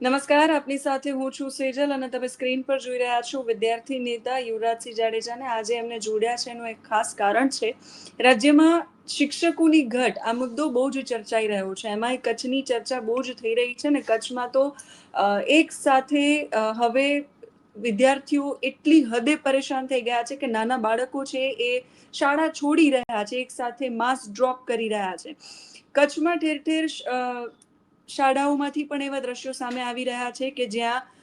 નમસ્કાર, આપની સાથે હું છું સેજલ અને તમે સ્ક્રીન પર જોઈ રહ્યા છો વિદ્યાર્થી નેતા યુવરાજસિંહ જાડેજાને. આજે એમને જોડ્યા છે એનું એક ખાસ કારણ છે, રાજ્યમાં શિક્ષકોની ઘટ. આ મુદ્દો બહુ જ ચર્ચાઈ રહ્યો છે. એમાંય કચ્છની ચર્ચા બહુ જ થઈ રહી છે ને કચ્છમાં તો એક સાથે હવે વિદ્યાર્થીઓ એટલી હદે પરેશાન થઈ ગયા છે કે નાના બાળકો છે એ શાળા છોડી રહ્યા છે, એક સાથે માસ ડ્રોપ કરી રહ્યા છે. કચ્છમાં ઠેર ઠેર શાળાઓમાંથી પણ એવા દ્રશ્યો સામે આવી રહ્યા છે કે જ્યાં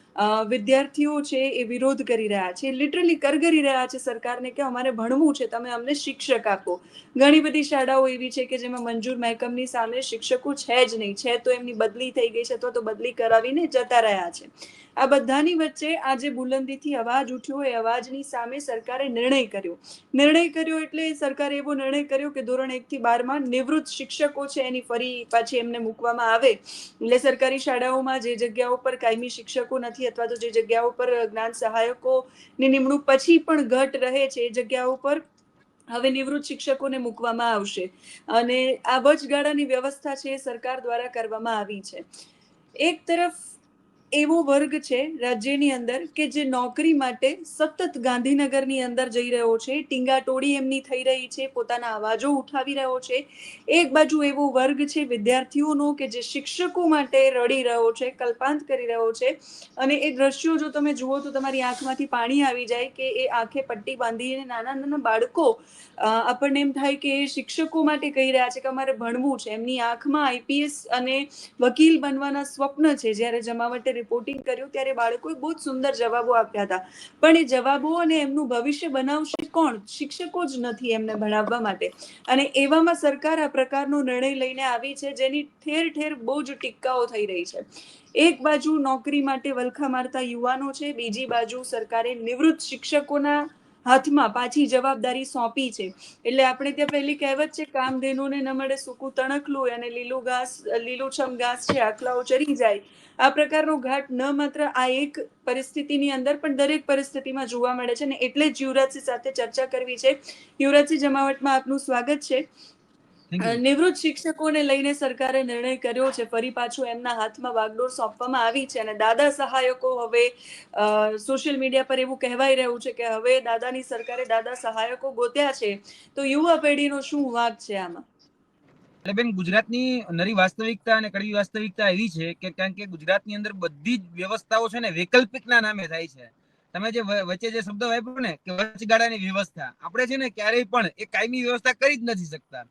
વિદ્યાર્થીઓ છે એ વિરોધ કરી રહ્યા છે, લિટરલી કરગરી રહ્યા છે સરકારને કે અમારે ભણવું છે, તમે અમને શિક્ષક આપો. ઘણી બધી શાળાઓ એવી છે કે જેમાં મંજૂર મહેકમની સામે શિક્ષકો છે જ નહીં, છે તો એમની બદલી થઈ ગઈ છે તો બદલી કરાવીને જતા રહ્યા છે. આ બધાની વચ્ચે આજે બુલંદીથી અવાજ ઉઠ્યો એ અવાજની સામે સરકારે નિર્ણય કર્યો. નિર્ણય કર્યો એટલે સરકારે એવો નિર્ણય કર્યો કે ધોરણ એક થી બારમાં નિવૃત્ત શિક્ષકો છે એની ફરી પાછી એમને મૂકવામાં આવે. એટલે સરકારી શાળાઓમાં જે જગ્યાઓ પર કાયમી શિક્ષકો નથી અથવા તો જે જગ્યાઓ પર જ્ઞાન સહાયકોની નિમણૂક પછી પણ ઘટ રહે છે એ જગ્યાઓ પર હવે નિવૃત્ત શિક્ષકોને મૂકવામાં આવશે. અને આ વચગાળાની વ્યવસ્થા છે એ સરકાર દ્વારા કરવામાં આવી છે. એક તરફ એવો વર્ગ છે રાજ્યની અંદર કે જે નોકરી માટે સતત ગાંધીનગરની અંદર જઈ રહ્યો છે, ટીંગાટોળી એમની થઈ રહી છે, પોતાના અવાજો ઉઠાવી રહ્યો છે. એક બાજુ એવો વર્ગ છે વિદ્યાર્થીઓનો કે જે શિક્ષકો માટે રડી રહ્યો છે, કલ્પાંત કરી રહ્યો છે. અને એ દ્રશ્યો જો તમે જુઓ તો તમારી આંખમાંથી પાણી આવી જાય કે એ આંખે પટ્ટી બાંધીને નાના નાના બાળકો આપણને એમ થાય કે એ શિક્ષકો માટે કહી રહ્યા છે કે અમારે ભણવું છે. એમની આંખમાં આઈપીએસ અને વકીલ બનવાના સ્વપ્ન છે. જ્યારે જમાવટે રિપોર્ટિંગ કર્યું ત્યારે બાળકોએ બહુ જ સુંદર જવાબો આપ્યા હતા. પણ એ જવાબો અને એમનું ભવિષ્ય બનાવશે કોણ? શિક્ષકો જ નથી એમને ભણાવવા માટે. અને એવામાં સરકાર આ પ્રકારનો નિર્ણય લઈને આવી છે જેની ઠેર ઠેર બહુ જ ટીક્કાઓ થઈ રહી છે. એક બાજુ નોકરી માટે વલખા મારતા યુવાનો છે, બીજી બાજુ સરકારે નિવૃત્ત શિક્ષકોના હાથમાં પાછી જવાબદારી સોંપી છે. એટલે આપણે ત્યાં પહેલી કહેવત છે, કામધેનુને ન મળે સૂકું તણકલું અને લીલું ઘાસ, લીલુંછમ ઘાસ છે, આખલાઓ ચરી જાય. આ પ્રકારનો ઘાટ ન માત્ર આ એક પરિસ્થિતિની અંદર પણ દરેક પરિસ્થિતિમાં જોવા મળે છે ને એટલે જ યુવરાજસિંહ સાથે ચર્ચા કરવી છે. યુવરાજસિંહ જમાવટમાં આપનું સ્વાગત છે. નિવૃત્ત શિક્ષકોને લઈને સરકારે નિર્ણય કર્યો છે. ફરી પાછું એમના હાથમાં વાગડોર સોંપવામાં આવી છે અને દાદા સહાયકો હવે સોશિયલ મીડિયા પર એવું કહેવાય રહ્યું છે કે હવે દાદાની સરકારે દાદા સહાયકો ગોત્યા છે. તો યુવા પેઢીનો શું વાગ છે આમાં? એટલે બેન ગુજરાતની નરી વાસ્તવિકતા અને કડવી વાસ્તવિકતા એવી છે કે કારણ કે ગુજરાતની અંદર બધી જ વ્યવસ્થાઓ છે ને વૈકલ્પિકના નામે થાય છે. તમે જે વચ્ચે જે શબ્દ વાપર્યો ને કે વચગાળાની વ્યવસ્થા આપણે છે ને ક્યારેય પણ એ કાયમી વ્યવસ્થા કરી જ નથી શકતા.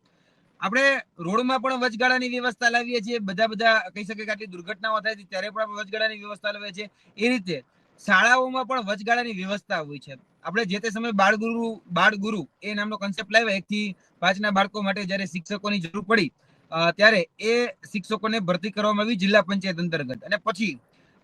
આપણે રોડમાં પણ વચગાળાની વ્યવસ્થા લાવીએ છીએ. બધા બધા કહી શકે કે આટલી દુર્ઘટનાઓ થાય છે, ત્યારે પણ આપણે વચગાળાની વ્યવસ્થા લાવીએ છીએ. એ રીતે શાળાઓમાં પણ વચગાળાની વ્યવસ્થા હોય છે. આપણે જે તે સમયે બાળગુરુ બાળગુરુ એ નામનો કોન્સેપ્ટ લાવ્યા. એક થી પાંચના બાળકો માટે જયારે શિક્ષકોની જરૂર પડી ત્યારે એ શિક્ષકોને ભરતી કરવામાં આવી જિલ્લા પંચાયત અંતર્ગત. અને પછી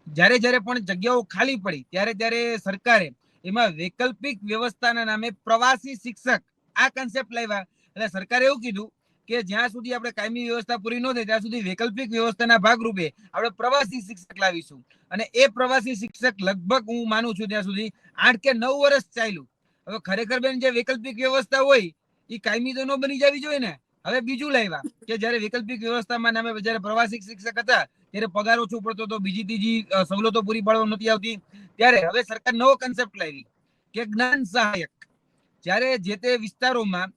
જ્યારે જ્યારે પણ જગ્યાઓ ખાલી પડી, ત્યારે ત્યારે સરકારે એમાં વૈકલ્પિક વ્યવસ્થાના નામે પ્રવાસી શિક્ષક આ કન્સેપ્ટ લાવ્યા. એટલે સરકારે એવું કીધું કે જ્યાં સુધી આપણે કાયમી વ્યવસ્થા પૂરી ન થાય, ત્યાં સુધી વૈકલ્પિક વ્યવસ્થાના ભાગરૂપે આપણે પ્રવાસી શિક્ષક લાવીશું. અને એ પ્રવાસી શિક્ષક લગભગ હું માનું છું ત્યાં સુધી આઠ કે નવ વર્ષ ચાલ્યું. હવે ખરેખર બેન, જે વૈકલ્પિક વ્યવસ્થા હોય એ કાયમી તો ન બની જવી જોઈએ ને? હવે બીજું લાવ્યા કે જયારે વૈકલ્પિક વ્યવસ્થામાં નામે જયારે પ્રવાસી શિક્ષક હતા, ત્યારે પગાર ઓછો પડતો હતો, બીજી ત્રીજી સવલતો પૂરી પાડવા નથી આવતી. ત્યારે હવે સરકાર નવો કન્સેપ્ટ લાવી કે જ્ઞાન સહાયક. જ્યારે જે તે વિસ્તારોમાં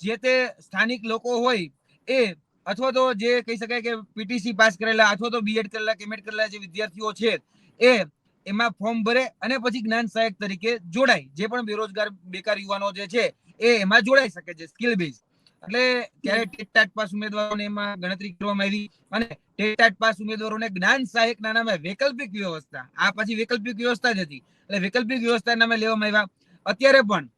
જે તે સ્થાનિક લોકો હોય એ અથવા તો જે કહી શકાય કે પીટીસી પાસ કરેલા અથવા તો બીએડ કરેલા કે એમએડ કરેલા જે વિદ્યાર્થીઓ છે એ એમાં ફોર્મ ભરે અને પછી જ્ઞાન સહાયક તરીકે જોડાય. જે પણ બેરોજગાર બેકાર યુવાનો જે છે એ એમાં જોડાઈ શકે છે સ્કિલ બેઝ એટલે ત્યારે ટેટ ટાટ પાસ ઉમેદવારોને એમાં ગણતરી કરવામાં આવી અને ટેટ ટાટ પાસ ઉમેદવારોને જ્ઞાન સહાયક નામે વૈકલ્પિક વ્યવસ્થા આ પછી વૈકલ્પિક વ્યવસ્થા જ હતી. એટલે વૈકલ્પિક વ્યવસ્થા નામે લેવામાં આવ્યા. અત્યારે પણ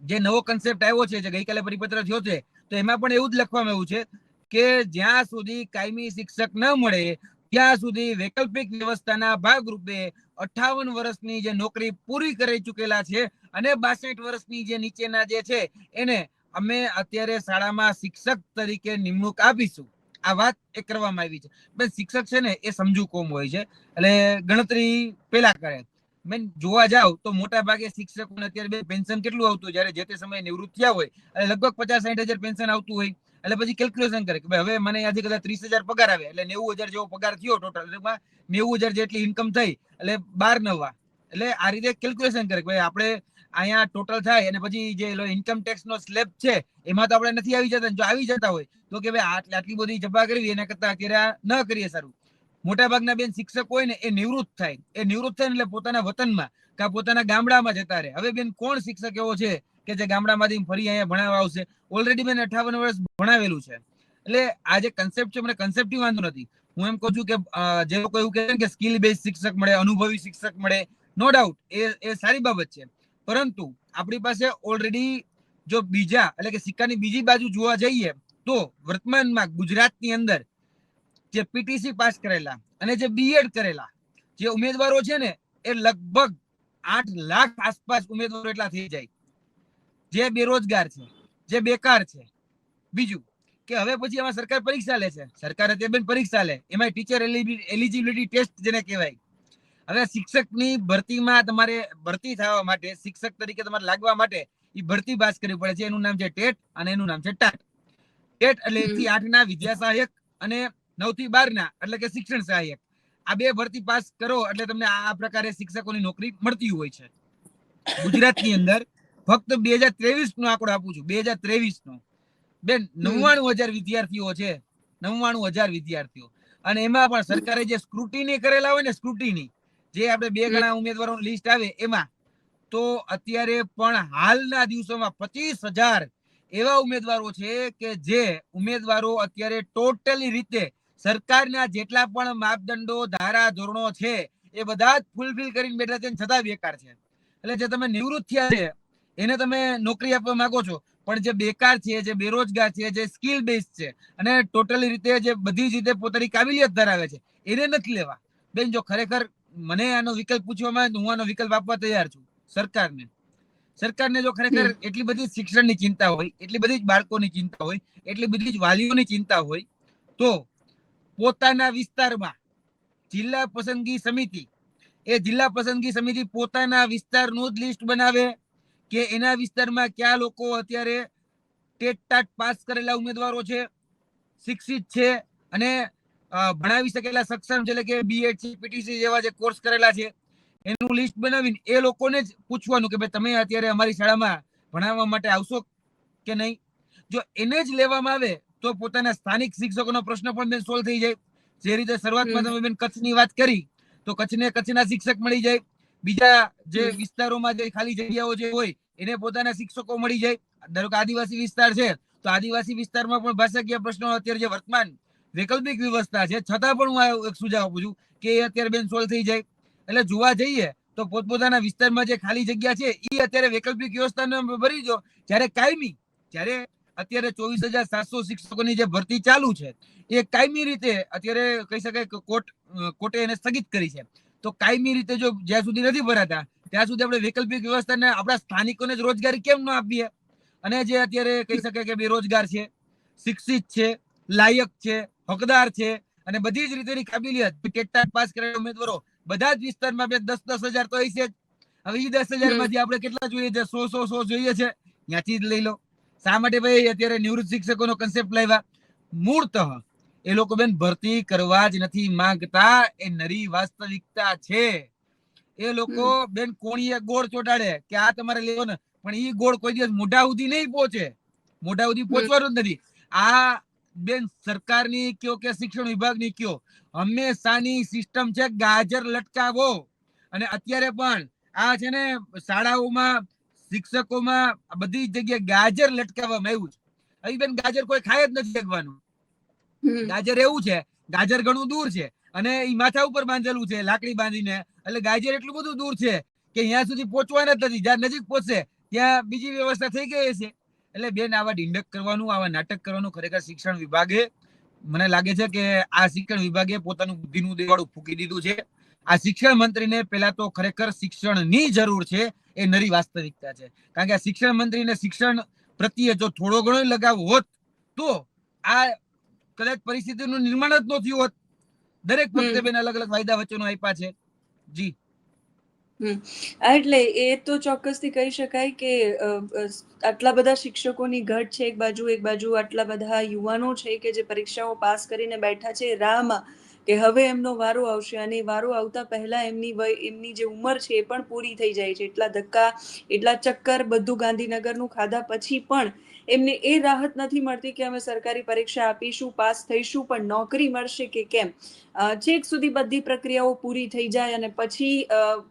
જે નવો કન્સેપ્ટ આવ્યો છે, જે ગઈકાલે પરિપત્ર થયો છે, તો એમાં પણ એવું જ લખવામાં આવ્યું છે કે જ્યાં સુધી કાયમી શિક્ષક ન મળે, ત્યાં સુધી વૈકલ્પિક વ્યવસ્થાના ભાગરૂપે અઠાવન વર્ષની જે નોકરી પૂરી કરી ચૂકેલા છે અને બાસઠ વર્ષની જે નીચેના જે છે, એને અમે અત્યારે શાળામાં શિક્ષક તરીકે નિમણૂક આપીશું. આ વાત એ કરવામાં આવી છે. પણ શિક્ષક છે ને એ સમજુ કોમ હોય છે. એટલે ગણતરી પેલા કરે મેં જોવા જાવ તો મોટા ભાગે શિક્ષકોને અત્યારે પેન્શન કેટલું આવતું જયારે જે તે સમયે નિવૃત્ત થયા હોય અને લગભગ પચાસ સાઠ હજાર પેન્શન આવતું હોય. એટલે પછી કેલ્ક્યુલેશન કરે કે હવે મને આજે કદાચ ત્રીસ હજાર પગાર આવે, એટલે નેવું હજાર જેવો પગાર થયો ટોટલ નેવું હજાર જેટલી ઇન્કમ થઈ, એટલે બાર નવા. એટલે આ રીતે કેલ્ક્યુલેશન કરે કે ભાઈ આપણે અહીંયા ટોટલ થાય અને પછી જે ઇન્કમ ટેક્સ નો સ્લેબ છે, એમાં તો આપણે નથી આવી જતા. જો આવી જતા હોય, તો કે ભાઈ આટલી આટલી બધી જપા કરવી, એના કરતા અત્યારે ન કરીએ સારું. મોટા ભાગના બેન શિક્ષક હોય ને એ નિવૃત્ત થાય. એ નિવૃત્ત થાય એટલે પોતાના વતનમાં કે પોતાના ગામડામાં જતા રહે. હવે બેન કોણ શિક્ષક એવો છે કે જે ગામડામાંથી ફરી અહીંયા ભણાવવા આવશે? ઓલરેડી મેં અઠાવન વર્ષ ભણાવેલું છે. એટલે આ જે કન્સેપ્ટ છે મને કન્સેપ્ટ વાંધો નથી. હું એમ કહું છું કે જે લોકો એવું કહે કે સ્કિલ બેઝ શિક્ષક મળે, અનુભવી શિક્ષક મળે નો ડાઉટ એ એ સારી બાબત છે. પરંતુ આપણી પાસે ઓલરેડી જો બીજા એટલે કે સિક્કાની બીજી બાજુ જોવા જઈએ તો વર્તમાનમાં ગુજરાતની અંદર જે પીટીસી પાસ કરેલા અને જે બીએડ કરેલા જે ઉમેદવારો છે ને એ લગભગ આઠ લાખ આસપાસ ઉમેદવારો એટલા થઈ જાય. જે બેરોજગાર છે જે બેકાર છે. બીજું કે હવે પછી એમાં સરકાર પરીક્ષા લે છે. સરકાર અત્યારે પરીક્ષા લે. એમાં ટીચર એલિજિબિલિટી ટેસ્ટ જેને કહેવાય. હવે શિક્ષકની ભરતીમાં તમારે ભરતી થવા માટે શિક્ષક તરીકે તમારે લાગવા માટે એ ભરતી પાસ કરવી પડે છે. એનું નામ છે ટેટ અને એનું નામ છે ટાટ. ટેટ એટલે થી આઠ ના વિદ્યા સહાયક અને નવથી બાર ના એટલે કે શિક્ષણ સહાયક. આ બે ભરતી પાસ કરો એટલે તમને આ પ્રકારે શિક્ષકોની નોકરી મળતી હોય છે. ગુજરાતની અંદર ફક્ત બે હજાર ત્રેવીસ નો આંકડો આપું છું. બે હજાર ત્રેવીસ નો બેન નવ્વાણું હજાર વિદ્યાર્થીઓ છે. નવ્વાણું હજાર વિદ્યાર્થીઓ. અને એમાં પણ સરકારે જે સ્ક્રુટીની કરેલા હોય ને સ્ક્રુટીની જે આપણે બે ગણા ઉમેદવારોનું લિસ્ટ આવે એમાં તો અત્યારે પણ હાલના દિવસોમાં પચીસ હજાર એવા ઉમેદવારો છે કે જે ઉમેદવારો અત્યારે ટોટલી રીતે સરકારના જેટલા પણ માપદંડો ધારા ધોરણો છે એ બધા જ ફૂલફિલ કરીને બેઠા છે છતાં બેકાર છે. એટલે જે તમે નિવૃત્ત થયા છે એને તમે નોકરી આપવા માંગો છો પણ જે બેકાર છે જે બેરોજગાર છે જે સ્કિલ બેઝ છે અને ટોટલી રીતે જે બધી જ રીતે પોતાની કાબિલિયત ધરાવે છે એને નથી લેવા. બેન જો ખરેખર મને આનો વિકલ્પ પૂછવામાં આવે તો હું આનો વિકલ્પ આપવા તૈયાર છું સરકારને. સરકારને જો ખરેખર એટલી બધી શિક્ષણની ચિંતા હોય એટલી બધી જ બાળકોની ચિંતા હોય એટલી બધી જ વાલીઓની ચિંતા હોય તો પોતાના વિસ્તારમાં જિલ્લા પસંદગી સમિતિ, એ જિલ્લા પસંદગી સમિતિ પોતાના વિસ્તારનું જ લિસ્ટ બનાવે કે એના વિસ્તારમાં કયા લોકો અત્યારે ટેટ ટાટ પાસ કરેલા ઉમેદવારો છે, શિક્ષિત છે અને ભણાવી શકેલા સક્ષમ છે, એટલે કે બીએડ છે પીટીસી જેવા જે કોર્સ કરેલા છે, એનું લિસ્ટ બનાવીને એ લોકોને જ પૂછવાનું કે ભાઈ તમે અત્યારે અમારી શાળામાં ભણાવવા માટે આવશો કે નહીં? જો એને જ લેવામાં આવે તો પોતાના સ્થાનિક શિક્ષકોનો પ્રશ્ન પણ બેન સોલ્વ થઈ જાય. જે રીતે શરૂઆતમાં તમે બેન કચ્છની વાત કરી તો કચ્છને કચ્છના શિક્ષક મળી જાય. બીજા જે વિસ્તારોમાં જે ખાલી જગ્યાઓ જે હોય એને પોતાના શિક્ષકો મળી જાય. ધારો કે આદિવાસી વિસ્તાર છે તો આદિવાસી વિસ્તારમાં પણ ભાષાકીય પ્રશ્નો અત્યારે જે વર્તમાન વૈકલ્પિક વ્યવસ્થા છે છતાં પણ હું એક સુઝાવ આપું છું કે એ અત્યારે બેન સોલ્વ થઈ જાય. એટલે જોવા જઈએ તો પોતપોતાના વિસ્તારમાં જે ખાલી જગ્યા છે એ અત્યારે વૈકલ્પિક વ્યવસ્થાને ભરી દો. જ્યારે કાયમી જ્યારે અત્યારે ચોવીસ હજાર સાતસો શિક્ષકોની જે ભરતી ચાલુ છે એ કાયમી રીતે અત્યારે કહી શકાય કે કોર્ટ કોર્ટે એને સ્થગિત કરી છે. તો કાયમી રીતે જો જ્યાં સુધી નથી ભરાતા ત્યાં સુધી આપણે વૈકલ્પિક વ્યવસ્થાને આપણા સ્થાનિકોને જ રોજગારી કેમ ન આપીએ? અને જે અત્યારે કહી શકાય કે બેરોજગાર છે શિક્ષિત છે લાયક છે હકદાર છે અને બધી જ રીતેની કાબિલિયત ટેટ પાસ કરેલા ઉમેદવારો બધા જ વિસ્તારમાં બે દસ દસ હજાર તો હશે જ. હવે એ દસ હજારમાંથી આપણે કેટલા જોઈએ છે? સો સો સો જોઈએ છે. ત્યાંથી જ લઈ લો. શા માટે ભાઈ અત્યારે નિવૃત્ત શિક્ષકોનો કન્સેપ્ટ લાવ્યા મૂળતઃ એ લોકો બેન ભરતી કરવા જ નથી માંગતા. એ નરી વાસ્તવિકતા છે. એ લોકો બેન કોણીએ ગોળ ચોટાડે કે આ તમારે લેવો ને. પણ એ ગોળ કોઈ દિવસ મોઢા સુધી નહીં પહોંચે. મોઢા સુધી પહોંચવાનું જ નથી. આ બેન સરકારની કયો કે શિક્ષણ વિભાગની કયો? હંમેશાની સિસ્ટમ છે ગાજર લટકાવો. અને અત્યારે પણ આ છે ને શાળાઓમાં શિક્ષકોમાં બધી જગ્યાએ ગાજર લટકાવવામાં આવ્યું છે. અહીં બેન ગાજર કોઈ ખાય જ નથી શકવાનું ગાજર એવું છે ગાજર ઘણું દૂર છે અને એ માથા ઉપર બાંધેલું છે લાકડી બાંધીને. એટલે ગાજર એટલું બધું દૂર છે કે અહીંયા સુધી પહોંચવાના જ નથી. જ્યાં નજીક પહોંચશે ત્યાં બીજી વ્યવસ્થા થઈ ગઈ છે એટલે બેન આવા ડિંડક કરવાનું આવા નાટક કરવાનું ખરેખર શિક્ષણ વિભાગે મને લાગે છે કે આ શિક્ષણ વિભાગે પોતાનું બુદ્ધિનું દેવાળું ફૂકી દીધું છે. આ શિક્ષણ મંત્રીને પેલા તો ખરેખર શિક્ષણની જરૂર છે એ નરી વાસ્તવિકતા છે. કારણ કે આ શિક્ષણ મંત્રીને શિક્ષણ પ્રત્યે જો થોડો ઘણો લગાવ હોત તો આ કદાચ પરિસ્થિતિનું નિર્માણ જ ન થયું હોત. દરેક પક્ષે બેન અલગ અલગ વાયદા વચ્ચેનો આપ્યા છે. જી. એટલે એ તો ચોક્કસથી કહી શકાય કે આટલા બધા શિક્ષકોની ઘટ છે એક બાજુ એક બાજુ આટલા બધા યુવાનો છે કે જે પરીક્ષાઓ પાસ કરીને બેઠા છે રાહમાં કે હવે એમનો વારો આવશે અને વારો આવતા પહેલા એમની વય, એમની જે ઉંમર છે એ પણ પૂરી થઈ જાય છે. એટલા ધક્કા, એટલા ચક્કર બધું ગાંધીનગરનું ખાધા પછી પણ એમને એ રાહત નથી મળતી કે અમે સરકારી પરીક્ષા આપીશું, પાસ થઈશું, પણ નોકરી મળશે કે કેમ? છેક સુધી બધી પ્રક્રિયાઓ પૂરી થઈ જાય અને પછી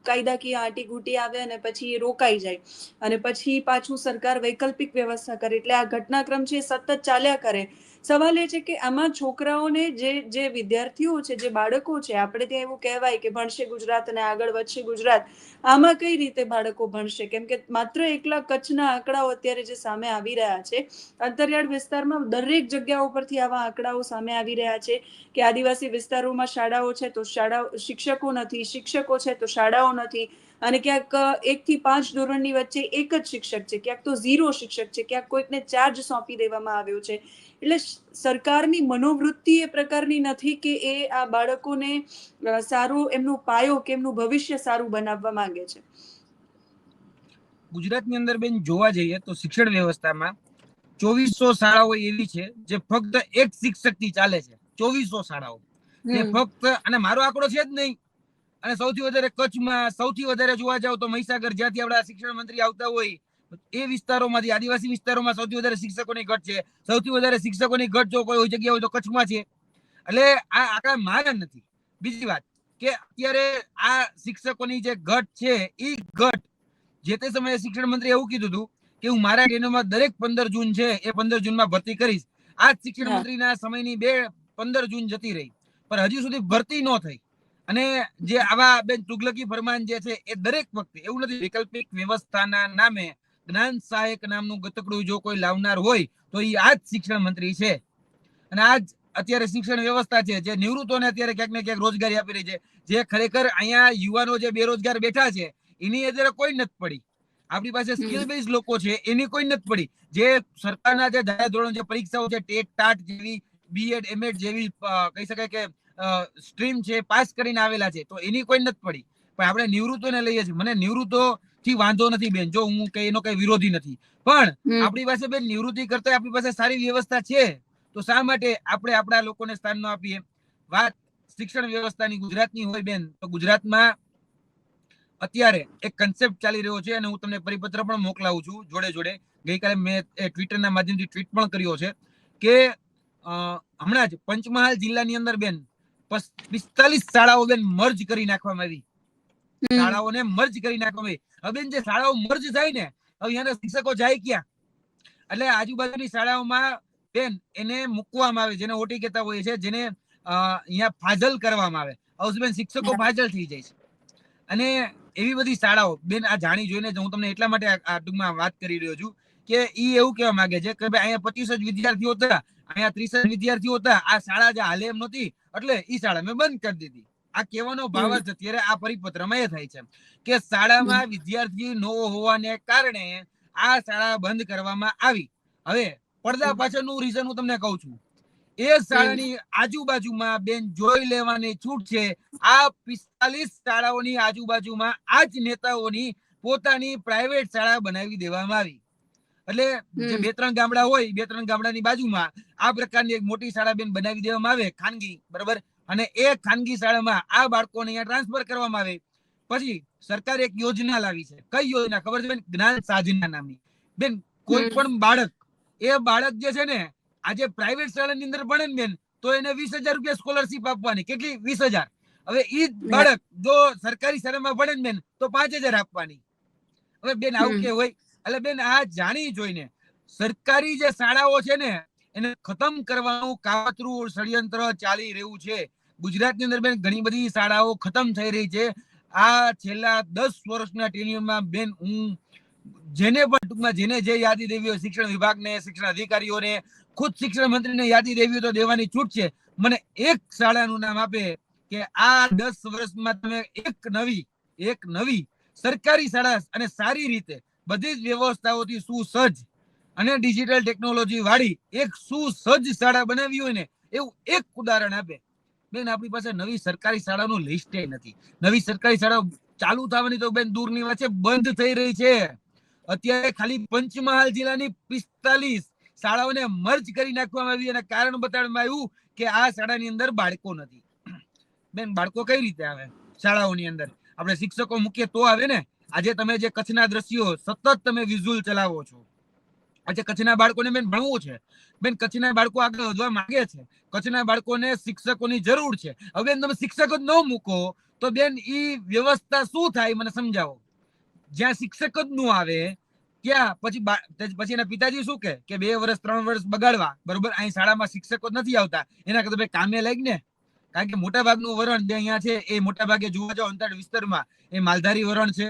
કાયદાકીય આંટીઘૂંટી આવે અને પછી એ રોકાઈ જાય. અને પછી પાછું સરકાર વૈકલ્પિક વ્યવસ્થા કરે. એટલે આ ઘટનાક્રમ છે સતત ચાલ્યા કરે. સવાલ એ છે કે આમાં છોકરાઓને જે જે વિદ્યાર્થીઓ છે, જે બાળકો છે, આપણે ત્યાં એવું કહેવાય કે ભણશે ગુજરાત અને આગળ વધશે ગુજરાત. આમાં કઈ રીતે બાળકો ભણશે? કેમ કે માત્ર એકલા કચ્છના આંકડાઓ અત્યારે જે સામે આવી રહ્યા છે, અંતરિયાળ વિસ્તારમાં દરેક જગ્યાઓ પરથી આવા આંકડાઓ સામે આવી રહ્યા છે કે આદિવાસી વિસ્તારોમાં શાળાઓ છે તો શાળાઓ, શિક્ષકો નથી, શિક્ષકો છે તો શાળાઓ નથી અને ક્યાંક એક થી પાંચ ધોરણની વચ્ચે એક જ શિક્ષક છે, ક્યાંક તો ઝીરો શિક્ષક છે, ક્યાંક કોઈકને ચાર્જ સોંપી દેવામાં આવ્યો છે. એટલે સરકારની મનોવૃત્તિ એ પ્રકારની નથી કે એ આ બાળકોને સારું એમનું પાયો કે એમનું ભવિષ્ય સારું બનાવવા માંગે છે. ગુજરાતની અંદર બેન જોવા જઈએ તો શિક્ષણ વ્યવસ્થામાં ચોવીસો શાળાઓ એવી છે જે ફક્ત એક શિક્ષકથી ચાલે છે. ચોવીસો શાળાઓ. જે ફક્ત અને મારો આંકડો છે જ નહીં. અને સૌથી વધારે કચ્છમાં સૌથી વધારે જોવા જાવ તો મહીસાગર જ્યાંથી આપણા શિક્ષણ મંત્રી આવતા હોય એ વિસ્તારોમાંથી આદિવાસી વિસ્તારોમાં સૌથી વધારે શિક્ષકોની ઘટ છે. સૌથી વધારે શિક્ષકોની ઘટ જો કોઈ જગ્યા હોય તો કચ્છમાં છે. એટલે આ આંકડા મારા નથી. બીજી વાત કે અત્યારે આ શિક્ષકોની જે ઘટ છે એ ઘટ જે તે સમયે શિક્ષણ મંત્રી એવું કીધું હતું કે હું મારા ટ્રેનોમાં દરેક પંદર જૂન છે એ પંદર જૂનમાં ભરતી કરીશ. આ શિક્ષણ. મંત્રીના સમયની બે પંદર જૂન જતી રહી. પણ હજી સુધી ભરતી ન થઈ. અને જે આવા બેન તુગલકી ફરમાન જે છે એ દરેક વખતે એવું નથી વૈકલ્પિક વ્યવસ્થાના નામે જ્ઞાન સહાયક નામનું ગતકડું જો કોઈ લાવનાર હોય તો એ આ જ શિક્ષણ મંત્રી છે. અને આ જ અત્યારે શિક્ષણ વ્યવસ્થા છે જે નિવૃત્તોને અત્યારે ક્યાંક ને ક્યાંક રોજગારી આપી રહી છે. જે ખરેખર અહીંયા યુવાનો જે બેરોજગાર બેઠા છે એની અત્યારે કોઈ નથી પડી. આપણી પાસે સ્કિલ બેઝ લોકો છે એની કોઈ નથી પડી. જે સરકારના જે ધારાધોરણ જે પરીક્ષાઓ છે ટેટ ટાટ જેવી બીએડ એમએડ જેવી કહી શકાય કે સ્ટ્રીમ છે પાસ કરીને આવેલા છે તો એની કોઈ નથી પડી. પણ આપણે નિવૃત્તોને લઈએ છીએ. મને નિવૃત્તો થી વાંધો નથી બેન. જો હું કઈ એનો કઈ વિરોધી નથી. પણ આપણી પાસે બેન નિવૃત્તિ કરતા આપણી પાસે સારી વ્યવસ્થા છે. તો શા માટે આપણે આપણા લોકોને સ્થાન ન આપીએ? વાત શિક્ષણ વ્યવસ્થાની ગુજરાતની હોય બેન તો ગુજરાતમાં અત્યારે એક કન્સેપ્ટ ચાલી રહ્યો છે અને હું તમને પરિપત્ર પણ મોકલાવું છું જોડે જોડે. ગઈકાલે મેં ટ્વિટરના માધ્યમથી ટ્વીટ પણ કર્યો છે કે હમણાં જ પંચમહાલ જિલ્લાની અંદર બેન પિસ્તાલીસ શાળાઓ બેન મર્જ કરી નાખવામાં આવી. શાળાઓને મર્જ કરી નાખવામાં આવી હવે જે શાળાઓ મર્જ થાય ને હવે અહીંયાના શિક્ષકો જાય ક્યાં? એટલે આજુબાજુની શાળાઓમાં બેન એને મૂકવામાં આવે જેને ઓટી કહેતા હોય છે જેને અહીંયા ફાજલ કરવામાં આવે. હાઉસબેન શિક્ષકો ફાજલ થઈ જાય છે. અને એવી બધી શાળાઓ બેન આ જાણી જોઈને હું તમને એટલા માટે આ આ ટૂંકમાં વાત કરી રહ્યો છું કે ઈ એવું કહેવા માંગે છે કે ભાઈ અહીંયા પચીસ જ વિદ્યાર્થીઓ હતા અહીંયા ત્રીસ જ વિદ્યાર્થીઓ હતા આ શાળા જે હાલે એમ નહોતી એટલે ઈ શાળા મેં બંધ કરી દીધી. આ કહેવાનો ભાવ જ અત્યારે આ પરિપત્રમાં એ થાય છે કે શાળામાં વિદ્યાર્થી ન હોવાને કારણે આ શાળા બંધ કરવામાં આવી. હવે પડદા પાછળનું રીઝન હું તમને કહું છું. એ શાળાની આજુબાજુમાં બેન જોઈ લેવાની છૂટ છે. આ પિસ્તાલીસ શાળાઓની આજુબાજુમાં આ જ નેતાઓની પોતાની પ્રાઇવેટ શાળા બનાવી દેવામાં આવી. એટલે જે બે ત્રણ ગામડા હોય બે ત્રણ ગામડાની બાજુમાં આ પ્રકારની એક મોટી શાળા બેન બનાવી દેવામાં આવે. ખાનગી બરાબર? અને એ ખાનગી શાળામાં આ બાળકોને અહીંયા ટ્રાન્સફર કરવામાં આવે. પછી સરકારે એક યોજના લાવી છે. કઈ યોજના? ખબર છે બેન? જ્ઞાન સાધના નામની. બેન કોઈ પણ બાળક એ બાળક જે છે ને આજે પ્રાઇવેટ શાળાની અંદર ભણે ને બેન તો એને વીસ હજાર રૂપિયા સ્કોલરશીપ આપવાની. કેટલી? વીસ હજાર. હવે ઈ બાળક જો સરકારી શાળામાં ભણે ને બેન તો પાંચ હજાર આપવાની. હવે બેન આવું કે હોય? એટલે બેન આ જાણી જોઈને સરકારી જે શાળાઓ છે ને એને ખતમ કરવાનું કાવતરું ષડયંત્ર ચાલી રહ્યું છે. ગુજરાતની અંદર બેન ઘણી બધી શાળાઓ ખતમ થઈ રહી છે. આ છેલ્લા દસ વર્ષના ટેન્યુરમાં બેન હું જેને પણ ટૂંકમાં જેને જે યાદી દેવી હોય શિક્ષણ વિભાગને, શિક્ષણ અધિકારીઓને, ખુદ શિક્ષણ મંત્રીને યાદી દેવી તો દેવાની છૂટ છે. મને એક શાળાનું નામ આપે કે આ દસ વર્ષમાં તમે એક નવી એક નવી સરકારી શાળા અને સારી રીતે બધી જ વ્યવસ્થાઓથી સુસજ્જ અને ડિજિટલ ટેકનોલોજી વાળી એક સુસજ્જ શાળા બનાવી હોય ને એવું એક ઉદાહરણ આપે. બેન, આપણી પાસે નવી સરકારી શાળાનું લિસ્ટ નથી. નવી સરકારી શાળા ચાલુ થવાની તો બેન દૂરની વાત છે, બંધ થઈ રહી છે. અત્યારે ખાલી પંચમહાલ જિલ્લાની પિસ્તાલીસ શાળાઓને મર્જ કરી નાખવામાં આવી અને કારણ બતાડવામાં આવ્યું કે આ શાળાની અંદર બાળકો નથી. બેન, બાળકો કઈ રીતે આવે શાળાઓની અંદર? આપણે શિક્ષકો મૂકીએ તો આવે ને? આજે તમે જે કચ્છના દ્રશ્યો, સતત તમે વિઝ્યુઅલ ચલાવો છો. આજે કચ્છના બાળકોને બેન ભણવું છે. બેન કચ્છના બાળકો આગળ વધવા માંગે છે. કચ્છના બાળકોને શિક્ષકોની જરૂર છે. હવે તમે શિક્ષક જ ન મૂકો, તો બેન ઈ વ્યવસ્થા શું થાય મને સમજાવો. જ્યાં શિક્ષક જ ન આવે, ત્યાં પછી પછી એના પિતાજી શું કે કે બે વર્ષ, ત્રણ વર્ષ બગાડવા. બરોબર? અહીં શાળામાં શિક્ષકો નથી આવતા. એના કરતા ભાઈ કામે લાગ ને. કારણ કે મોટા ભાગનું વરણ જે અહીંયા છે, એ મોટા ભાગે જોવા જાવ અંતર વિસ્તારમાં, એ માલધારી વરણ છે.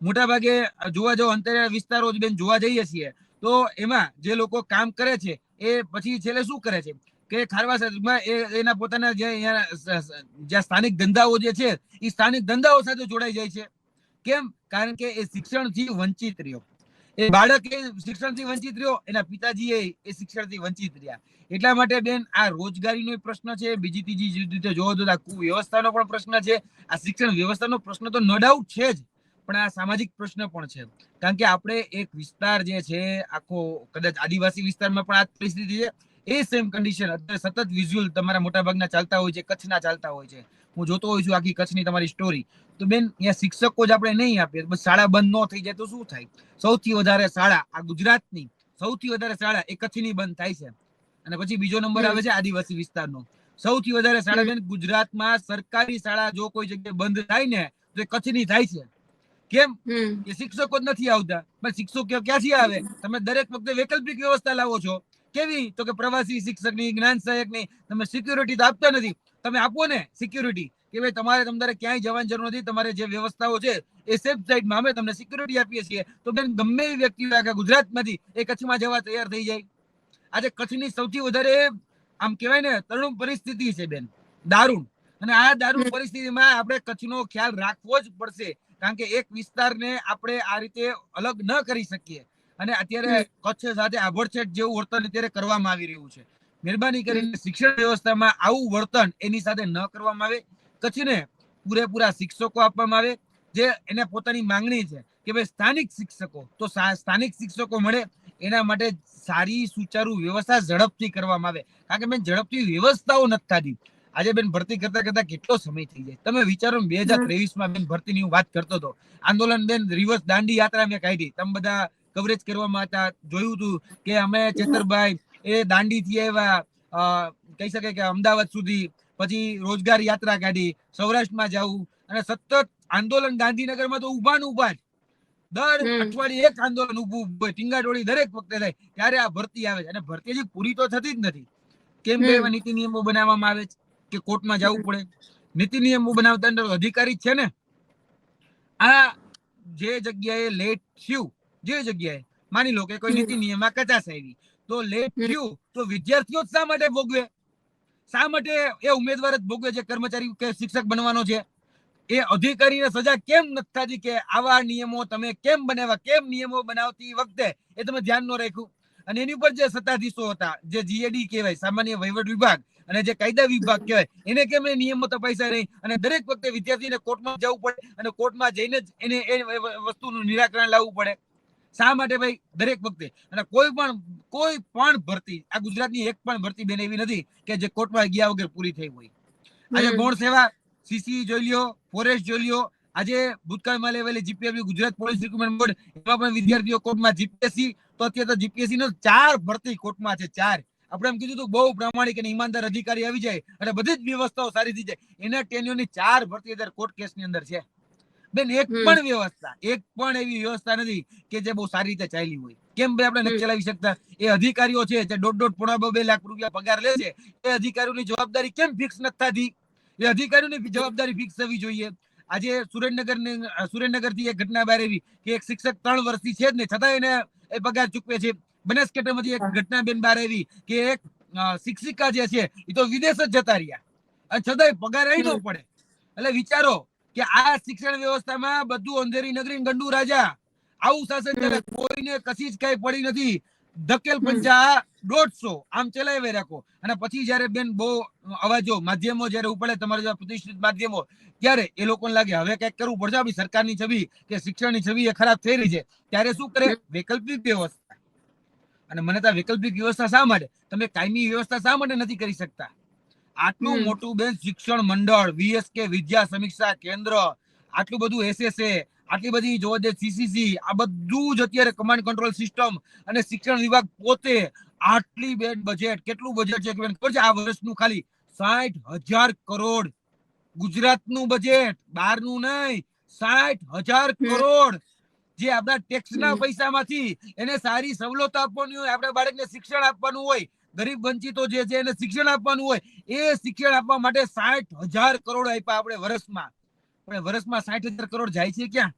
મોટા ભાગે જોવા જાવ અંતરિયાળ વિસ્તારો જ બેન જોવા જઈએ છીએ. તો એમાં જે લોકો કામ કરે છે, એ પછી છેલ્લે શું કરે છે? કે ખારવા સમાજમાં એ, એના પોતાના જે જ્યાં સ્થાનિક ધંધાઓ જે છે એ સ્થાનિક ધંધાઓ સાથે જોડાઈ જાય છે. કેમ? કારણ કે એ શિક્ષણથી વંચિત રહ્યો. એ બાળક એ શિક્ષણથી વંચિત રહ્યો, એના પિતાજી એ શિક્ષણથી વંચિત રહ્યા. એટલા માટે બેન આ રોજગારીનો પ્રશ્ન છે, બીજી ત્રીજી રીતે જોવો તો આ કુવ્યવસ્થાનો પણ પ્રશ્ન છે. આ શિક્ષણ વ્યવસ્થાનો પ્રશ્ન તો નો ડાઉટ છે જ. પણ આ સામાજિક પ્રશ્ન પણ છે. કારણ કે આપણે એક વિસ્તાર જે છે, આખો કદાચ આદિવાસી વિસ્તારમાં પણ આ પરિસ્થિતિ છે, એ સેમ કન્ડિશન અત્યારે સતત વિઝ્યુઅલ તમારા મોટા ભાગના ચાલતા હોય છે, કચ્છના ચાલતા હોય છે. હું જોતો હોઉં છું આખી કચ્છની તમારી સ્ટોરી તો બેન, અહીંયા શિક્ષકો જ આપણે નહીં આપીએ. બસ શાળા બંધ ન થઈ જાય તો શું થાય? સૌથી વધારે શાળા આ ગુજરાતની સૌથી વધારે શાળા એ કચ્છની બંધ થાય છે. અને પછી બીજો નંબર આવે છે આદિવાસી વિસ્તારનો. સૌથી વધારે શાળા બેન ગુજરાતમાં સરકારી શાળા જો કોઈ જગ્યાએ બંધ થાય ને, તો એ કચ્છની થાય છે. કેમ? કે શિક્ષકો જ નથી આવતા. પણ શિક્ષકો ક્યાંથી આવે? તમે દરેક વખતે વૈકલ્પિક વ્યવસ્થા લાવો છો. કેવી? તો કે પ્રવાસી શિક્ષકની જ્ઞાન સહાયકની તમે સિક્યુરિટી તો આપતા નથી. તમે આપો ને સિક્યુરિટી કે ભાઈ તમારે તમારે ક્યાંય જવાની જરૂર નથી. તમારે જે વ્યવસ્થાઓ છે એ સેફ સાઈડમાં અમે તમને સિક્યુરિટી આપીએ છીએ. તો બેન ગમે એ વ્યક્તિ આખા ગુજરાતમાંથી એ કચ્છમાં જવા તૈયાર થઈ જાય. આજે કચ્છની સૌથી વધારે આમ કહેવાય ને તરુણ પરિસ્થિતિ છે બેન. દારૂણ. અને આ દારૂણ પરિસ્થિતિમાં આપણે કચ્છનો ખ્યાલ રાખવો જ પડશે. કારણ કે એક વિસ્તારને આપણે આ રીતે અલગ ન કરી શકીએ. અને અત્યારે કચ્છ સાથે આભડછેટ જેવું વર્તન અત્યારે કરવામાં આવી રહ્યું છે. મહેરબાની કરીને શિક્ષણ વ્યવસ્થામાં આવું વર્તન એની સાથે ન કરવામાં આવે. કચ્છને પૂરેપૂરા શિક્ષકો આપવામાં આવે જે એને પોતાની માંગણી છે કે ભાઈ સ્થાનિક શિક્ષકો તો સ્થાનિક શિક્ષકો મળે એના માટે સારી સુચારુ વ્યવસ્થા ઝડપથી કરવામાં આવે. કારણ કે મેં ઝડપથી વ્યવસ્થાઓ નથી થતી આજે બેન ભરતી કરતા કરતા કેટલો સમય થઈ જાય? તમે વિચારો બે હજાર ત્રેવીસમાં બેન ભરતી ની વાત કરતો હતો. આંદોલન બેન રિવર્સ દાંડી યાત્રા મેં કાઢી. તમે બધા કવરેજ કરવામાં હતા. જોયું હતું કે અમે ચેતરભાઈ એ દાંડી થી આવ્યા કહી શકાય કે અમદાવાદ સુધી. પછી રોજગાર યાત્રા કાઢી સૌરાષ્ટ્રમાં જવું અને સતત આંદોલન ગાંધીનગરમાં તો ઊભા ને ઊભા દર. અઠવાડિયે એક આંદોલન ઉભું ટીંગાટોળી દરેક વખતે થાય. ત્યારે આ ભરતી આવે છે. અને ભરતી હજી પૂરી તો થતી જ નથી. કેમ કે એવા નીતિ નિયમો બનાવવામાં આવે છે? કે કોર્ટમાં જવું પડે. નીતિ નિયમો બનાવતા અંદર અધિકારી છે ને આ જે જગ્યાએ લેટ થયું જે જગ્યાએ માની લો કે કોઈ નીતિ નિયમમાં કચાશ આવી તો લેટ થયું તો વિદ્યાર્થીઓ જ શા માટે ભોગવે? શા માટે એ ઉમેદવાર જ ભોગવે જે કર્મચારી કે શિક્ષક બનવાનો છે? એ અધિકારીને સજા કેમ નથી થતી કે આવા નિયમો તમે કેમ બનાવ્યા? કેમ નિયમો બનાવતી વખતે એ તમે ધ્યાન ન રાખ્યું? અને એની ઉપર જે સત્તાધીશો હતા જે જીએડી કહેવાય સામાન્ય વહીવટ વિભાગ અને જે કાયદા વિભાગ કહેવાય એને કેમ એ નિયમો તપાસ્યા નહીં? અને દરેક વખતે વિદ્યાર્થીને કોર્ટમાં જવું પડે અને કોર્ટમાં જઈને જ એને એ વસ્તુનું નિરાકરણ લાવવું પડે. શા માટે ભાઈ? દરેક વખતે. અને કોઈ પણ કોઈ પણ ભરતી આ ગુજરાતની એક પણ ભરતી બેન એવી નથી કે જે કોર્ટમાં ગયા વગર પૂરી થઈ હોય. આજે. ગૌણ સેવા સીસી જોઈ લ્યો ફોરેસ્ટ જોઈ લ્યો આજે ભૂતકાળમાં લેવાયેલી GPSC Gujarat police recruitment board એમાં પણ વિદ્યાર્થીઓ કોર્ટમાં જીપીએસસી તો અત્યારે તો જીપીએસસી નો ચાર ભરતી કોર્ટમાં છે ચાર. આપણે એમ કીધું હતું બહુ પ્રામાણિક અને ઈમાનદાર અધિકારી આવી જાય અને બધી જ વ્યવસ્થાઓ સારી થઈ જાય. એના ટેન્યુની ચાર ભરતી અત્યારે કોર્ટ કેસની અંદર છે. બેન એક પણ વ્યવસ્થા એક પણ એવી વ્યવસ્થા નથી કે જે બહુ સારી રીતે ચાલી હોય. કેમ ભાઈ આપણે નથી ચલાવી શકતા? એ અધિકારીઓ છે જે દોઢ દોઢ પોણા બે લાખ રૂપિયા પગાર લે છે એ અધિકારીઓની જવાબદારી કેમ ફિક્સ નથી થતી? એ અધિકારીઓની જવાબદારી ફિક્સ થવી જોઈએ. આજે સુરેન્દ્રનગર સુરેન્દ્રનગરથી એક ઘટના બહાર આવી કે એક શિક્ષક ત્રણ વર્ષથી છે જ ને છતાં એને એ પગાર ચૂકવે છે. બનાસકાંઠામાંથી એક ઘટના બેન બહાર આવી કે એક શિક્ષિકા જે છે એ તો વિદેશ જ જતા રહ્યા. અને છતાંય પગાર અહીં ન પડે. એટલે વિચારો કે આ શિક્ષણ વ્યવસ્થામાં બધું અંધેરી નગરી ગંડુ રાજા. આવું શાસન ચાલે કોઈને કશી જ કઈ પડી નથી. ધકેલ પંચા દોઢસો આમ ચલાવી રાખો. અને પછી જયારે બેન બહુ અવાજો માધ્યમો જયારે ઉપડે તમારા પ્રતિષ્ઠિત માધ્યમો ત્યારે એ લોકોને લાગે હવે કંઈક કરવું પડશે. આપણી સરકારની છબી કે શિક્ષણની છબી એ ખરાબ થઈ રહી છે. ત્યારે શું કરે? વૈકલ્પિક વ્યવસ્થા. અને મને તો વૈકલ્પિક વ્યવસ્થા શા માટે? તમે કાયમી વ્યવસ્થા શા માટે નથી કરી શકતા? આટલું મોટું બેન શિક્ષણ મંડળ વીએસકે વિદ્યા સમીક્ષા કેન્દ્ર આટલું બધું એસએસએ આટલી બધી જોવા દે સીસીસી આ બધું જ અત્યારે કમાન્ડ કંટ્રોલ સિસ્ટમ અને શિક્ષણ વિભાગ પોતે આટલી બેન બજેટ કેટલું બજેટ છે ખબર છે? આ વર્ષનું ખાલી સાઠ હજાર કરોડ. ગુજરાતનું બજેટ બહારનું નહીં સાઠ હજાર. કરોડ. જે આપણા ટેક્સના. પૈસામાંથી એને સારી સવલતો આપવાની હોય આપણા બાળકને શિક્ષણ આપવાનું હોય ગરીબ વંચિતો જે છે એને શિક્ષણ આપવાનું હોય એ શિક્ષણ આપવા માટે સાઠ હજાર કરોડ આપ્યા આપણે વર્ષમાં પણ વર્ષમાં સાઠ હજાર કરોડ જાય છે ક્યાં?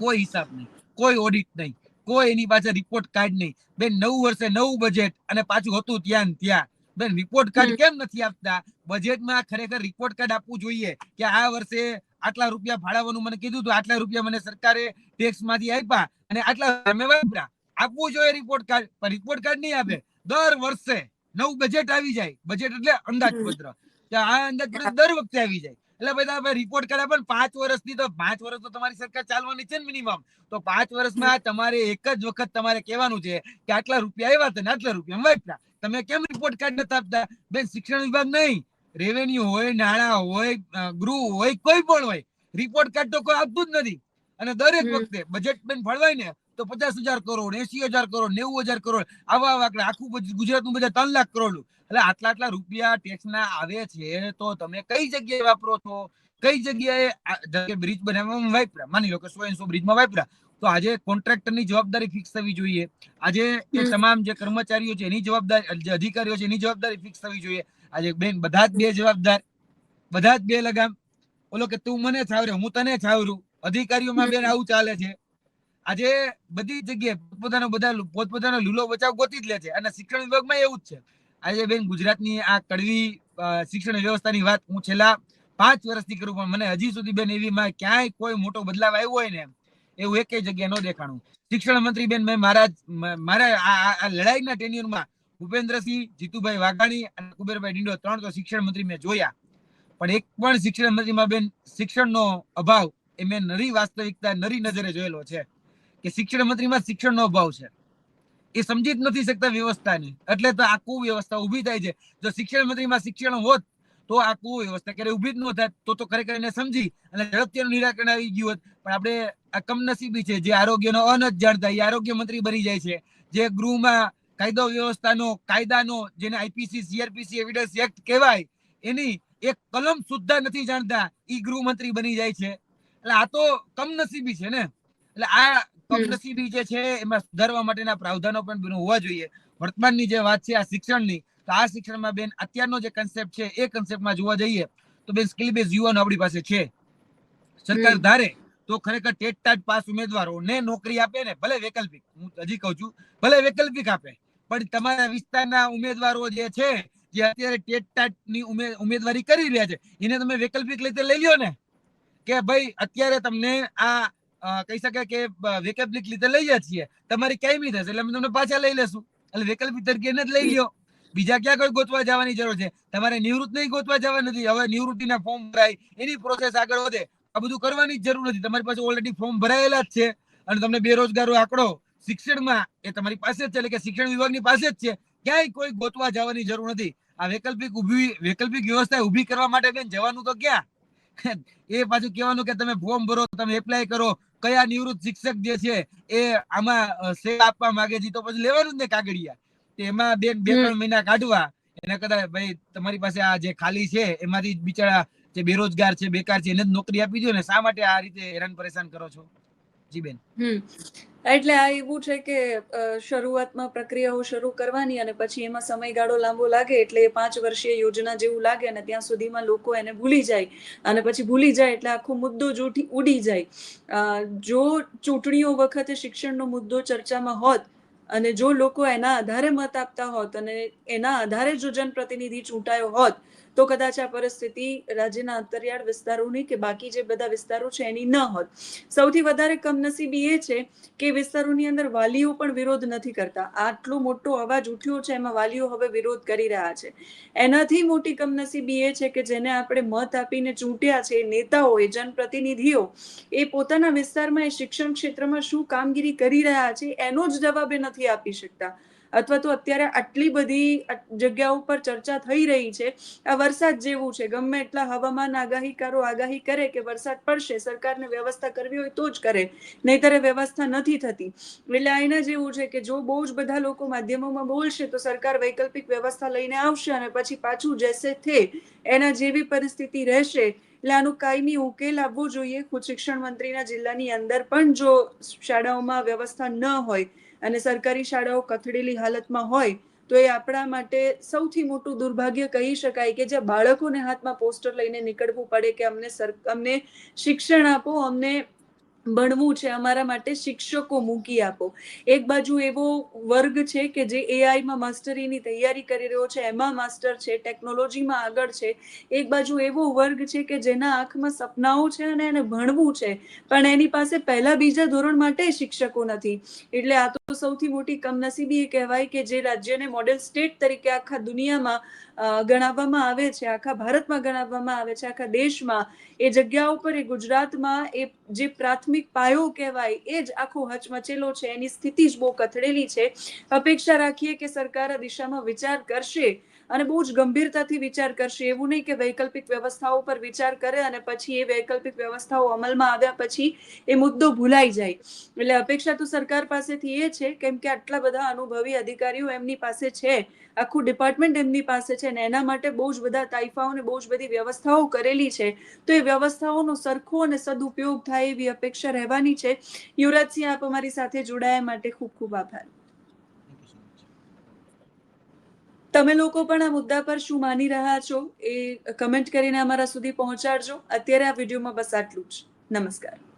કોઈ હિસાબ નહીં કોઈ ઓડિટ નહીં કોઈ એની પાસે રિપોર્ટ કાર્ડ નહીં. બેન નવું વર્ષે નવું બજેટ અને પાછું હતું ત્યાં ત્યાં. બેન રિપોર્ટ કાર્ડ કેમ નથી આપતા? બજેટમાં ખરેખર રિપોર્ટ કાર્ડ આપવું જોઈએ કે આ વર્ષે આટલા રૂપિયા ફાળવવાનું મને કીધું હતું આટલા રૂપિયા મને સરકારે ટેક્સમાંથી આપ્યા અને આટલા અમે વાપર્યા. આપવું જોઈએ રિપોર્ટ કાર્ડ પણ રિપોર્ટ કાર્ડ નહીં આપે. દર વર્ષે નવું બજેટ આવી જાય. બજેટ એટલે અંદાજપત્ર. આ અંદાજપત્ર દર વખતે આવી જાય. એટલે બધા હવે રિપોર્ટ કર્યા પણ પાંચ વર્ષની તો પાંચ વર્ષ તો તમારી સરકાર ચાલવાની છે ને મિનિમમ તો પાંચ વર્ષમાં તમારે એક જ વખત તમારે કહેવાનું છે કે આટલા રૂપિયા આવ્યા હતા ને આટલા રૂપિયા વાપરા તમે કેમ રિપોર્ટ કાર્ડ નથી આપતા? બેન શિક્ષણ વિભાગ નહીં. રેવન્યુ હોય નાણાં હોય ગૃહ હોય કોઈ પણ હોય રિપોર્ટ કાર્ડ તો કોઈ આપતું જ નથી. અને દરેક વખતે બજેટ બેન ફળવાય ને તો પચાસ હજાર કરોડ એસી હજાર કરોડ નેવું હજાર કરોડ આવા આવા આંકડા. આખું ગુજરાતનું બજેટ ત્રણ લાખ કરોડ એટલે આટલા આટલા રૂપિયા ટેક્સ ના આવે છે તો તમે કઈ જગ્યાએ વાપરો છો? કઈ જગ્યાએ બ્રિજ બનાવવામાં વાપરા માની લો કે સો એસો બ્રિજમાં વાપરા તો આજે કોન્ટ્રાક્ટરની જવાબદારી ફિક્સ થવી જોઈએ. આજે તમામ જે કર્મચારીઓ છે એની જવાબદારી જે અધિકારીઓ છે એની જવાબદારી ફિક્સ થવી જોઈએ. આજે બેન, બધા જ બે જવાબદાર. બધા જ બે લગામ. ઓલો કે, તું મને છાવરે, હું તને છાવરું. અધિકારીઓમાં બેન આવું ચાલે છે. આજે બધી જગ્યાએ પોતપોતાનો બધા પોતપોતાનો લીલો બચાવ ગોતી જ લે છે. અને શિક્ષણ વિભાગમાં એવું જ છે. આજે બેન, ગુજરાતની આ કડવી શિક્ષણ વ્યવસ્થાની વાત હું છેલ્લા પાંચ વર્ષથી કરું, પણ મને હજી સુધી બેન એવી માં ક્યાંય કોઈ મોટો બદલાવ આવ્યો હોય ને, એવું એકેય જગ્યાએ ન દેખાણું. શિક્ષણ મંત્રી બેન, મેં મારા મારા આ લડાઈના ટેન્યુરમાં ભૂપેન્દ્રસિંહ, જીતુભાઈ વાઘાણી અને કુબેરભાઈ ડિંડો ત્રણ તો શિક્ષણ મંત્રી મેં જોયા. પણ એક પણ શિક્ષણ મંત્રીમાં બેન શિક્ષણનો અભાવ એ મેં નરી વાસ્તવિકતા, નરી નજરે જોયેલો છે કે શિક્ષણ મંત્રીમાં શિક્ષણનો અભાવ છે. એ સમજી જ નથી શકતા વ્યવસ્થાને. એટલે તો આખું વ્યવસ્થા ઊભી થાય છે. જો શિક્ષણ મંત્રીમાં શિક્ષણ હોત, તો આખું વ્યવસ્થા ક્યારે ઊભી જ ન થાય તો તો ખરેખર એને સમજી અને ઝડપથી નિરાકરણ આવી ગયું હોત. પણ આપણે આ કમનસીબી છે. જે આરોગ્યનો અન જ જાણતા, એ આરોગ્ય મંત્રી બની જાય છે. જે ગૃહમાં કાયદો વ્યવસ્થાનો કાયદાનો જેને આઈપીસી સીઆરપીસી એવિડન્સ એક્ટ કહેવાય એની એક કલમ સુદ્ધા નથી જાણતા ઈ ગૃહમંત્રી બની જાય છે. એટલે આ તો કમનસીબી છે ને? એટલે આ કમનસીબી જે છે એમાં સુધારવા માટેના પ્રાવધાનો પણ હોવા જોઈએ. વર્તમાનની જે વાત છે આ શિક્ષણની તો આ શિક્ષણમાં બેન અત્યારનો જે કન્સેપ્ટ છે એ કન્સેપ્ટમાં જોવા જઈએ તો બેન સ્કિલ બેઝ યુવાનો આપણી પાસે છે. સરકાર ધારે તો ખરેખર ટેટ ટાટ પાસ ઉમેદવારોને નોકરી આપે ને ભલે વૈકલ્પિક હું હજી કહું છું ભલે વૈકલ્પિક આપે પણ તમારા વિસ્તારના ઉમેદવારો જે છે, જે અત્યારે ટેટની ઉમેદવારી કરી રહ્યા છે, એને તમે વૈકલ્પિક રીતે લઈ લ્યો ને? કે ભાઈ, અત્યારે તમને આ કહી શકાય કે વૈકલ્પિક રીતે લઈએ છીએ. તમારી કાયમી થશે, એટલે અમે તમને પાછા લઈ લેશું. એટલે વૈકલ્પિક તરીકે એને જ લઈ લ્યો. બીજા ક્યાં કોઈ ગોતવા જવાની જરૂર છે? તમારે નિવૃત્ત નહીં ગોતવા જવા નથી. હવે નિવૃત્તિના ફોર્મ ભરાય, એની પ્રોસેસ આગળ વધે. આ બધું કરવાની જ જરૂર નથી. તમારી પાસે ઓલરેડી ફોર્મ ભરાયેલા જ છે. અને તમને બેરોજગારો આંકડો શિક્ષણમાં એ તમારી પાસે જ છે એટલે કે શિક્ષણ વિભાગની પાસે જ છે. ક્યાંય કોઈ ગોતવા જવાની જરૂર નથી. આ વૈકલ્પિક ઊભી વૈકલ્પિક વ્યવસ્થા ઊભી કરવા માટે બેન જવાનું તો ક્યાં? એ પાછું કહેવાનું કે તમે ફોર્મ ભરો તમે એપ્લાય કરો. કયા નિવૃત્ત શિક્ષક જે છે એ આમાં સેવા આપવા માંગે છે તો પછી લેવાનું જ ને કાગળિયા. એમાં બેન બે ત્રણ મહિના કાઢવા. એના કરતા ભાઈ તમારી પાસે આ જે ખાલી છે એમાંથી બિચારા જે બેરોજગાર છે બેકાર છે એને જ નોકરી આપી દો ને. શા માટે આ રીતે હેરાન પરેશાન કરો છો? જી બેન એટલે આ એવું છે કે શરૂઆતમાં પ્રક્રિયાઓ શરૂ કરવાની અને પછી એમાં સમયગાળો લાંબો લાગે એટલે એ પાંચ વર્ષીય યોજના જેવું લાગે અને ત્યાં સુધીમાં લોકો એને ભૂલી જાય. અને પછી ભૂલી જાય એટલે આખો મુદ્દો જ ઉડી જાય. જો ચૂંટણીઓ વખતે શિક્ષણનો મુદ્દો ચર્ચામાં હોત અને જો લોકો એના આધારે મત આપતા હોત અને એના આધારે જો જનપ્રતિનિધિ ચૂંટાયો હોત તો કદાચ આ પરિસ્થિતિ રાજ્યના અંતરિયાળ વિસ્તારોની કે બાકી જે બધા વિસ્તારો છે એની ન હોત. સૌથી વધારે કમનસીબી એ છે કે વિસ્તારોની અંદર વાલીઓ પણ વિરોધ નથી કરતા. આટલો મોટો અવાજ ઉઠ્યો છે એમાં વાલીઓ હવે વિરોધ કરી રહ્યા છે. એનાથી મોટી કમનસીબી એ છે કે જેને આપણે મત આપીને ચૂંટ્યા છે નેતાઓ, એ જનપ્રતિનિધિઓ, એ પોતાના વિસ્તારમાં, એ શિક્ષણ ક્ષેત્રમાં શું કામગીરી કરી રહ્યા છે એનો જ જવાબ એ નથી આપી શકતા. અથવા તો અત્યારે આટલી બધી જગ્યાઓ પર ચર્ચા થઈ રહી છે. આ વરસાદ જેવું છે. ગમે એટલા હવામાન આગાહીકારો આગાહી કરે કે વરસાદ પડશે, સરકારને વ્યવસ્થા કરવી હોય તો જ કરે. નહીતર વ્યવસ્થા નથી થતી. એટલે આઈના જેવું છે કે જો બહુ જ બધા લોકો માધ્યમોમાં બોલશે તો સરકાર વૈકલ્પિક વ્યવસ્થા લઈને આવશે અને પછી પાછું જેસે થે એના જેવી પરિસ્થિતિ રહેશે. એટલે આનું કાયમી ઉકેલ આવવો જોઈએ. ખુદ શિક્ષણ મંત્રીના જિલ્લાની અંદર પણ જો શાળાઓમાં વ્યવસ્થા ન હોય અને સરકારી શાળાઓ કથળેલી હાલતમાં હોય, તો એ આપણા માટે સૌથી મોટું દુર્ભાગ્ય કહી શકાય કે જે બાળકોને હાથમાં પોસ્ટર લઈને નીકળવું પડે કે અમને સર, અમને શિક્ષણ આપો, અમને ભણવું છે, અમારા માટે શિક્ષકો મૂકી આપો. એક બાજુ એવો વર્ગ છે કે જે એઆઈમાં માસ્ટરીની તૈયારી કરી રહ્યો છે, એમાં માસ્ટર છે, ટેકનોલોજીમાં આગળ છે. એક બાજુ એવો વર્ગ છે કે જેના આંખમાં સપનાઓ છે અને એને ભણવું છે, પણ એની પાસે પહેલા બીજા ધોરણ માટે શિક્ષકો નથી. એટલે આ તો સૌથી મોટી કમનસીબી એ કહેવાય કે જે રાજ્યને મોડેલ સ્ટેટ તરીકે આખા દુનિયામાં ગણાવવામાં આવે છે, આખા ભારતમાં ગણાવવામાં આવે છે, આખા દેશમાં. એ જગ્યા ઉપર એ ગુજરાતમાં, એ જે પ્રાથમિક પાયો કહેવાય, એ જ આખો હચમચેલો છે, એની સ્થિતિ જ બહુ કથળેલી છે. અપેક્ષા રાખીએ કે સરકાર આ દિશામાં વિચાર કરશે અને બહુ જ ગંભીરતાથી વિચાર કરશે. એવું નહીં કે વૈકલ્પિક વ્યવસ્થાઓ પર વિચાર કરે અને પછી એ વૈકલ્પિક વ્યવસ્થાઓ અમલમાં આવ્યા પછી એ મુદ્દો ભૂલાઈ જાય. એટલે અપેક્ષા તો સરકાર પાસેથી એ છે, કેમ કે આટલા બધા અનુભવી અધિકારીઓ એમની પાસે છે. આખું ડિપાર્ટમેન્ટ એમની પાસે છે એના માટે બહુ જ બધા તાઇફાઓ ને બહુ જ બધી વ્યવસ્થાઓ કરેલી છે. તો એ વ્યવસ્થાઓનો સરખો અને સદુપયોગ થાય એવી અપેક્ષા રહેવાની છે. યુવરાજસિંહ, આપ અમારી સાથે જોડાયા માટે ખૂબ ખૂબ આભાર. તમે લોકો પણ આ મુદ્દા પર શું માની રહ્યા છો એ કમેન્ટ કરીને અમારા સુધી પહોંચાડજો. અત્યારે આ વિડીયોમાં બસ આટલું જ. નમસ્કાર.